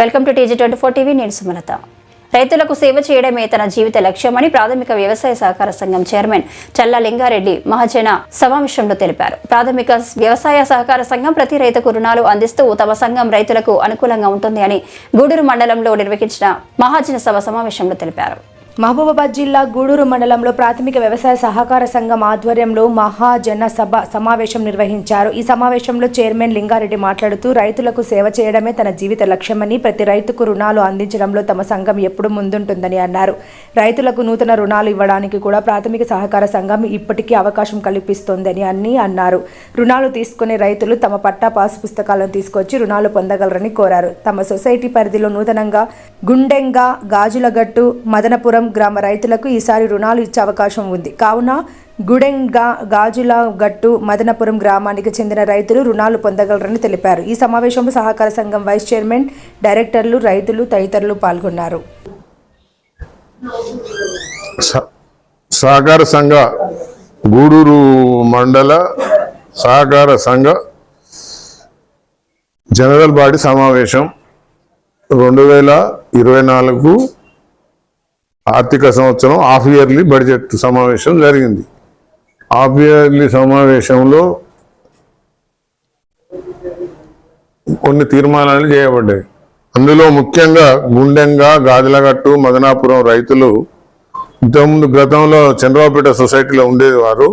Welcome to TG twenty four TV నేను సుమలత. రైతులకు సేవ చేయడమే తన జీవిత లక్ష్యమని ప్రాథమిక వ్యవసాయ సహకార సంఘం చైర్మన్ చల్లా లింగారెడ్డి మహాజన సమావేశంలో తెలిపారు. ప్రాథమిక వ్యవసాయ సహకార సంఘం ప్రతి రైతుకు రుణాలు అందిస్తూ తమ సంఘం రైతులకు అనుకూలంగా ఉంటుంది అని గూడూరు మండలంలో నిర్వహించిన మహాజన సభ సమావేశంలో తెలిపారు. మహబూబాబాద్ జిల్లా గూడూరు మండలంలో ప్రాథమిక వ్యవసాయ సహకార సంఘం ఆధ్వర్యంలో మహాజన సభ సమావేశం నిర్వహించారు. ఈ సమావేశంలో చైర్మన్ లింగారెడ్డి మాట్లాడుతూ రైతులకు సేవ చేయడమే తన జీవిత లక్ష్యమని ప్రతి రైతుకు రుణాలు అందించడంలో తమ సంఘం ఎప్పుడు ముందుంటుందని అన్నారు. రైతులకు నూతన రుణాలు ఇవ్వడానికి కూడా ప్రాథమిక సహకార సంఘం ఇప్పటికీ అవకాశం కల్పిస్తోందని అని అన్నారు. రుణాలు తీసుకునే రైతులు తమ పట్టా పాస్ పుస్తకాలను తీసుకొచ్చి రుణాలు పొందగలరని కోరారు. తమ సొసైటీ పరిధిలో నూతనంగా గుండెంగా గాజులగట్టు మదనపురం గ్రామ రైతులకు ఈసారి రుణాలు ఇచ్చే అవకాశం ఉంది. కావున గుడెంగా గాజుల గట్టు మదనపురం గ్రామానికి చెందిన రైతులు రుణాలు పొందగలరని తెలిపారు. ఈ సమావేశంలో సహకార సంఘం వైస్ చైర్మన్ డైరెక్టర్లు రైతులు తదితరులు పాల్గొన్నారు. సహకార సంఘ గూడూరు మండల సహకార సంఘ జనరల్ బాడీ సమావేశం రెండు వేల ఇరవై నాలుగు ఆర్థిక సంవత్సరం హాఫ్ ఇయర్లీ బడ్జెట్ సమావేశం జరిగింది. హాఫ్ ఇయర్లీ సమావేశంలో కొన్ని తీర్మానాలు చేయబడ్డాయి. అందులో ముఖ్యంగా గుండెంగా గాదిలగట్టు మదనాపురం రైతులు ఇంతకుముందు గతంలో చంద్రబాబుపేట సొసైటీలో ఉండేవారు.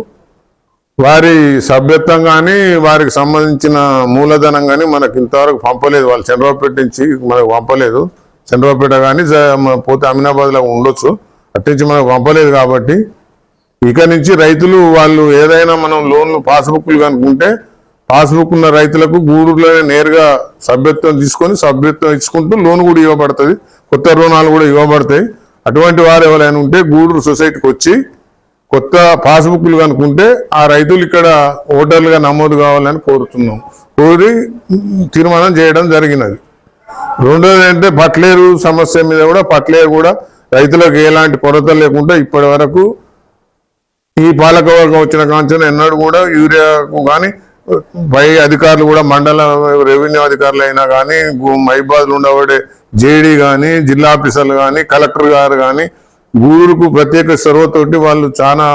వారి సభ్యత్వం కానీ వారికి సంబంధించిన మూలధనం కానీ మనకు ఇంతవరకు పంపలేదు. వాళ్ళు చంద్రబాబుపేట నుంచి మనకు పంపలేదు. చంద్రబాబుపేట కానీ పోతే అమినాబాద్లో ఉండొచ్చు. అట్టించి మనకు పంపలేదు కాబట్టి ఇక నుంచి రైతులు వాళ్ళు ఏదైనా మనం లోన్లు పాస్బుక్లు కనుక్కుంటే పాస్బుక్ ఉన్న రైతులకు గూడూరులోనే నేరుగా సభ్యత్వం తీసుకొని సభ్యత్వం ఇచ్చుకుంటూ లోన్ కూడా ఇవ్వబడుతుంది. కొత్త రుణాలు కూడా ఇవ్వబడతాయి. అటువంటి వారు ఎవరైనా ఉంటే గూడూరు సొసైటీకి వచ్చి కొత్త పాస్బుక్లు కనుక్కుంటే ఆ రైతులు ఇక్కడ ఓటర్లుగా నమోదు కావాలని కోరుతున్నాం. కోరి తీర్మానం చేయడం జరిగినది. రెండోది ఏంటంటే పట్లేరు సమస్య మీద కూడా పట్లేరు కూడా రైతులకు ఎలాంటి కొరత లేకుండా ఇప్పటి వరకు ఈ పాలకవర్గం వచ్చిన కాంచన ఎన్నడూ కూడా యూరియాకు కానీ పై అధికారులు కూడా మండల రెవెన్యూ అధికారులు అయినా కానీ మైబాద్లు ఉండబడే జేడీ కానీ జిల్లా ఆఫీసర్లు కానీ కలెక్టర్ గారు కానీ ఊరుకు ప్రత్యేక చొరవతోటి వాళ్ళు చాలా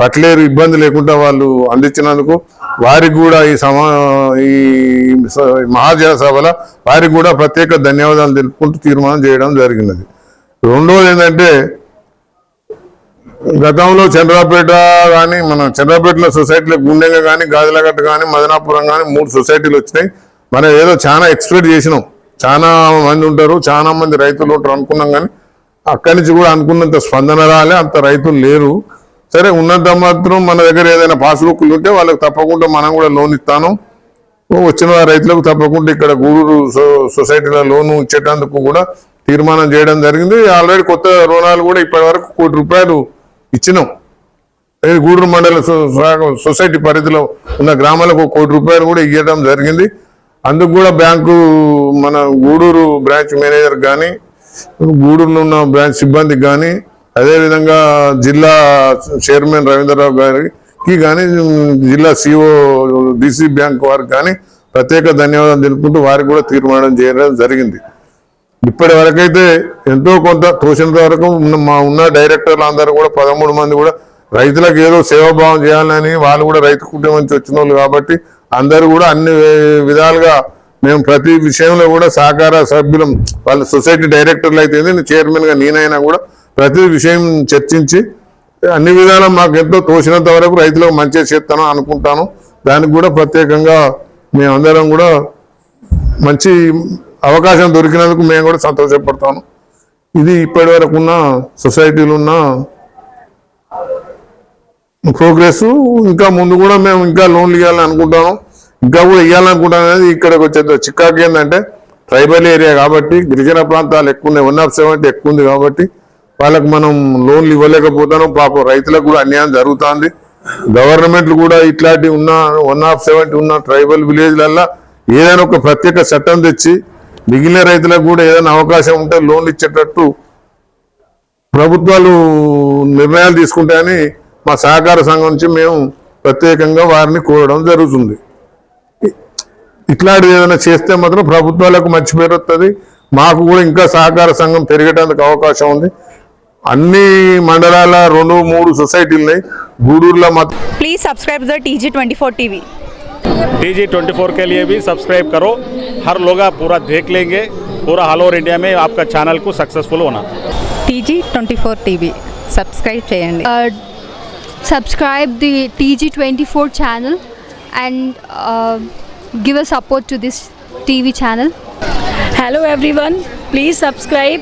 పట్లేరు ఇబ్బంది లేకుండా వాళ్ళు అందించినందుకు వారికి కూడా ఈ సమా ఈ స- మహాజన సభల వారికి కూడా ప్రత్యేక ధన్యవాదాలు తెలుపుకుంటూ తీర్మానం చేయడం జరిగినది. రెండోది ఏంటంటే గతంలో చంద్రపేట కానీ మన చంద్రపేటలో సొసైటీలో గుండెగా కానీ గాజులగట్ట కానీ మదనాపురం కానీ మూడు సొసైటీలు వచ్చినాయి. మనం ఏదో చాలా ఎక్స్పెక్ట్ చేసినాం. చాలా మంది ఉంటారు చాలా మంది రైతులు ఉంటారు అనుకున్నాం కానీ అక్కడి నుంచి కూడా అనుకున్నంత స్పందన రాలే అంత రైతులు లేరు. సరే ఉన్నంత మాత్రం మన దగ్గర ఏదైనా పాస్బుక్లు ఉంటే వాళ్ళకి తప్పకుండా మనం కూడా లోన్ ఇస్తాను. వచ్చిన రైతులకు తప్పకుండా ఇక్కడ గూడూరు సొ- సొసైటీలో లోను ఇచ్చేటందుకు కూడా తీర్మానం చేయడం జరిగింది. ఆల్రెడీ కొత్త రుణాలు కూడా ఇప్పటి వరకు కోటి రూపాయలు ఇచ్చినాం. గూడూరు మండల సొసైటీ పరిధిలో ఉన్న గ్రామాలకు ఒక కోటి రూపాయలు కూడా ఇవ్వడం జరిగింది. అందుకు కూడా బ్యాంకు మన గూడూరు బ్రాంచ్ మేనేజర్ కానీ గూడూరులో ఉన్న బ్రాంచ్ సిబ్బందికి కానీ అదేవిధంగా జిల్లా చైర్మన్ రవీంద్రరావు గారికి కానీ జిల్లా సిఓ డిసి బ్యాంక్ వారికి కానీ ప్రత్యేక ధన్యవాదాలు తెలుపుకుంటూ వారికి కూడా తీర్మానం చేయడం జరిగింది. ఇప్పటి వరకైతే ఎంతో కొంత తోచినంత వరకు మా ఉన్న డైరెక్టర్లు అందరూ కూడా పదమూడు మంది కూడా రైతులకు ఏదో సేవాభావం చేయాలని వాళ్ళు కూడా రైతు కుటుంబం నుంచి వచ్చిన వాళ్ళు కాబట్టి అందరూ కూడా అన్ని విధాలుగా మేము ప్రతి విషయంలో కూడా సహకార సభ్యులం వాళ్ళ సొసైటీ డైరెక్టర్లు అయితే నేను చైర్మన్గా నేనైనా కూడా ప్రతి విషయం చర్చించి అన్ని విధాలా మాకు ఎంతో తోచినంత వరకు రైతులకు మంచిగా చేస్తాను అనుకుంటాను. దానికి కూడా ప్రత్యేకంగా మేమందరం కూడా మంచి అవకాశం దొరికినందుకు మేము కూడా సంతోషపడతాను. ఇది ఇప్పటి వరకు ఉన్న సొసైటీలో ఉన్న ప్రోగ్రెస్. ఇంకా ముందు కూడా మేము ఇంకా లోన్లు ఇవ్వాలని అనుకుంటాను. ఇంకా కూడా ఇవ్వాలనుకుంటాను అనేది ఇక్కడికి వచ్చే చిక్కాకి ఏంటంటే ట్రైబల్ ఏరియా కాబట్టి గిరిజన ప్రాంతాలు ఎక్కువ ఉన్నాయి. వన్ ఆఫ్ సెవెంటీ ఎక్కువ ఉంది కాబట్టి వాళ్ళకి మనం లోన్లు ఇవ్వలేకపోతాను పాపం రైతులకు కూడా అన్యాయం జరుగుతుంది. గవర్నమెంట్లు కూడా ఇట్లాంటి ఉన్న వన్ ఆఫ్ సెవెంటీ ఉన్న ట్రైబల్ విలేజ్లల్లో ఏదైనా ఒక ప్రత్యేక చట్టం తెచ్చి మిగిలిన రైతులకు కూడా ఏదైనా అవకాశం ఉంటే లోన్లు ఇచ్చేటట్టు ప్రభుత్వాలు నిర్ణయాలు తీసుకుంటాయని మా సహకార సంఘం నుంచి మేము ప్రత్యేకంగా వారిని కోరడం జరుగుతుంది. ఇట్లాంటిది ఏదైనా చేస్తే మాత్రం ప్రభుత్వాలకు మంచి పేరు వస్తుంది మాకు కూడా ఇంకా సహకార సంఘం పెరిగేటందుకు అవకాశం ఉంది. అన్ని మండలాల రెండు మూడు సొసైటీలు ఉన్నాయి గూడూరులో మాత్రం please subscribe the T G twenty four T V T G twenty four के लिए भी सब्सक्राइब करो हर लोग आप पूरा देख लेंगे पूरा ऑल ओवर इंडिया में आपका चैनल को सक्सेसफुल होना T G twenty four TV subscribe చేయండి uh, subscribe the TG24 channel and uh, give a support to this TV channel. Hello everyone, please subscribe